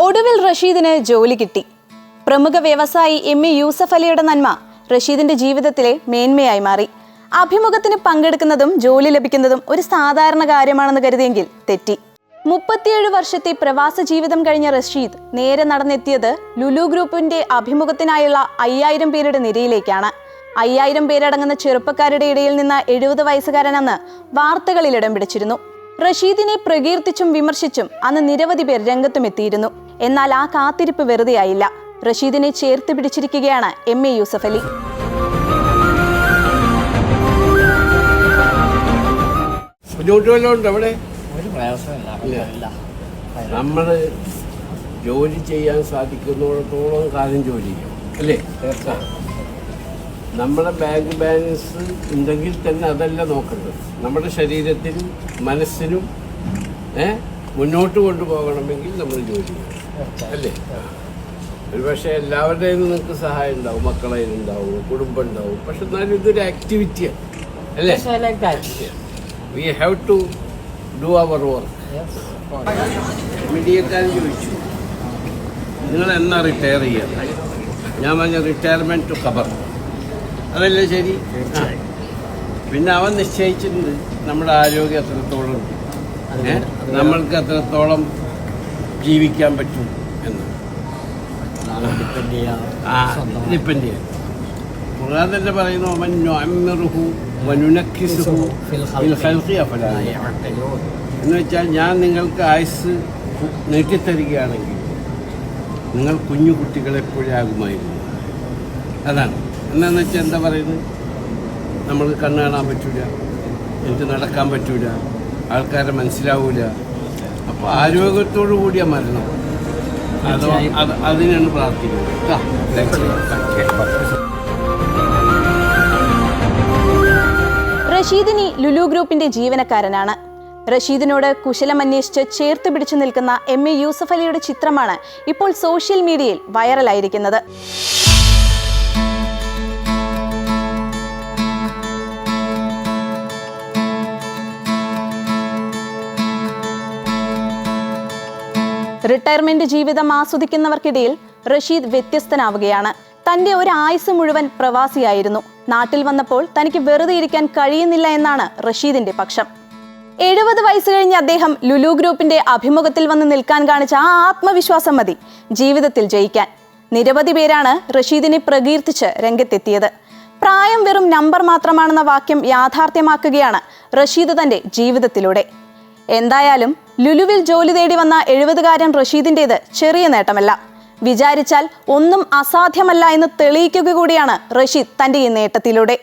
ഒടുവിൽ റഷീദിന് ജോലി കിട്ടി. പ്രമുഖ വ്യവസായി എം. എ. യൂസഫ് അലിയുടെ നന്മ റഷീദിന്റെ ജീവിതത്തിലെ മേന്മയായി മാറി. അഭിമുഖത്തിന് പങ്കെടുക്കുന്നതും ജോലി ലഭിക്കുന്നതും ഒരു സാധാരണ കാര്യമാണെന്ന് കരുതിയെങ്കിൽ തെറ്റി. മുപ്പത്തിയേഴ് വർഷത്തെ പ്രവാസ ജീവിതം കഴിഞ്ഞ റഷീദ് നേരെ നടന്നെത്തിയത് ലുലു ഗ്രൂപ്പിന്റെ അഭിമുഖത്തിനായുള്ള അയ്യായിരം പേരുടെ നിരയിലേക്കാണ്. അയ്യായിരം പേരടങ്ങുന്ന ചെറുപ്പക്കാരുടെ ഇടയിൽ നിന്ന് എഴുപത് വയസ്സുകാരനെന്ന് വാർത്തകളിൽ ഇടം പിടിച്ചിരുന്നു. റഷീദിനെ പ്രകീർത്തിച്ചും വിമർശിച്ചും അന്ന് നിരവധി പേർ രംഗത്തുമെത്തിയിരുന്നു. എന്നാൽ ആ കാത്തിരിപ്പ് വെറുതെയായില്ല. റഷീദിനെ ചേർത്ത് പിടിച്ചിരിക്കുകയാണ് എം എ യൂസഫ് അലി. നമ്മൾ ജോലി ചെയ്യാൻ സാധിക്കുന്നിടത്തോളം കാലം ജോലി ചെയ്യും അല്ലേ നമ്മുടെ ബാങ്ക് ബാലൻസ് ഉണ്ടെങ്കിൽ തന്നെ അതല്ല നോക്കേണ്ടത്. നമ്മുടെ ശരീരത്തിനും മനസ്സിനും മുന്നോട്ട് കൊണ്ടുപോകണമെങ്കിൽ നമ്മൾ ജോലി ചെയ്യണം. അല്ലേ? ഒരു പക്ഷേ എല്ലാവരുടെയും നിങ്ങൾക്ക് സഹായം ഉണ്ടാവും മക്കളെ ഉണ്ടാവും കുടുംബം ഉണ്ടാവും. പക്ഷെ എന്നാലും ഇതൊരു ആക്ടിവിറ്റിയാണ് അല്ലേ. We have to do our work. മീഡിയക്കാരൻ ചോദിച്ചു. നിങ്ങൾ എന്നാ റിട്ടയർ ചെയ്യാം? ഞാൻ പറഞ്ഞ റിട്ടയർമെന്റ് ടു കവർ അതല്ലേ ശരി? പിന്നെ അവൻ നിശ്ചയിച്ചിട്ടുണ്ട് നമ്മുടെ ആരോഗ്യം എത്രത്തോളം ഉണ്ട്? നമ്മൾക്ക് എത്രത്തോളം ജീവിക്കാൻ പറ്റും എന്ന്. ഡിപ്പെൻഡ് ചെയ്യാം. ആ ഡിപ്പെൻഡ് ചെയ്യാം. ഖുർആൻ തന്നെ പറയുന്നു അവൻ നുഅമ്മിറുഹു വനുനക്കിസുഹു ഫിൽ ഫിൽ ഖൽഖി. അഫലാ യഅഖിലൂൻ. എന്ന് വെച്ചാൽ ഞാൻ നിങ്ങൾക്ക് ആയുസ് നീട്ടിത്തരികയാണെങ്കിൽ നിങ്ങൾ കുഞ്ഞു കുട്ടികളെ പോലെ അതാണ്. എന്നാന്ന് വെച്ചാൽ എന്താ പറയുന്നത്? നമ്മൾ കണ്ണ് കാണാൻ പറ്റൂല എനിക്ക് നടക്കാൻ പറ്റൂല ആൾക്കാരെ മനസ്സിലാവൂല അപ്പോൾ ആരോഗ്യത്തോടു കൂടിയ മരണം. അതോ അത് അതിനാണ് പ്രാർത്ഥിക്കുന്നത്. റഷീദിനി ലുലു ഗ്രൂപ്പിന്റെ ജീവനക്കാരനാണ്. റഷീദിനോട് കുശലമന്വേഷിച്ച് ചേർത്ത് പിടിച്ചു നിൽക്കുന്ന എം എ യൂസഫലിയുടെ ചിത്രമാണ് ഇപ്പോൾ സോഷ്യൽ മീഡിയയിൽ വൈറലായിരിക്കുന്നത്. റിട്ടയർമെന്റ് ജീവിതം ആസ്വദിക്കുന്നവർക്കിടയിൽ റഷീദ് വ്യത്യസ്തനാവുകയാണ്. തന്റെ ഒരു ആയുസ് മുഴുവൻ പ്രവാസിയായിരുന്നു. നാട്ടിൽ വന്നപ്പോൾ തനിക്ക് വെറുതെ ഇരിക്കാൻ കഴിയുന്നില്ല എന്നാണ് റഷീദിന്റെ പക്ഷം. എഴുപത് വയസ്സ് കഴിഞ്ഞ് അദ്ദേഹം ലുലു ഗ്രൂപ്പിന്റെ അഭിമുഖത്തിൽ വന്ന് നിൽക്കാൻ കാണിച്ച ആ ആത്മവിശ്വാസം മതി ജീവിതത്തിൽ ജയിക്കാൻ. നിരവധി പേരാണ് റഷീദിനെ പ്രകീർത്തിച്ച് രംഗത്തെത്തിയത്. പ്രായം വെറും നമ്പർ മാത്രമാണെന്ന വാക്യം യാഥാർത്ഥ്യമാക്കുകയാണ് റഷീദ് തന്റെ ജീവിതത്തിലൂടെ. എന്തായാലും ലുലുവിൽ ജോലി തേടി വന്ന എഴുപതുകാരൻ റഷീദിന്റേത് ചെറിയ നേട്ടമല്ല. വിചാരിച്ചാൽ ഒന്നും അസാധ്യമല്ല എന്ന് തെളിയിക്കുക കൂടിയാണ് റഷീദ് തന്റെ ഈ നേട്ടത്തിലൂടെ.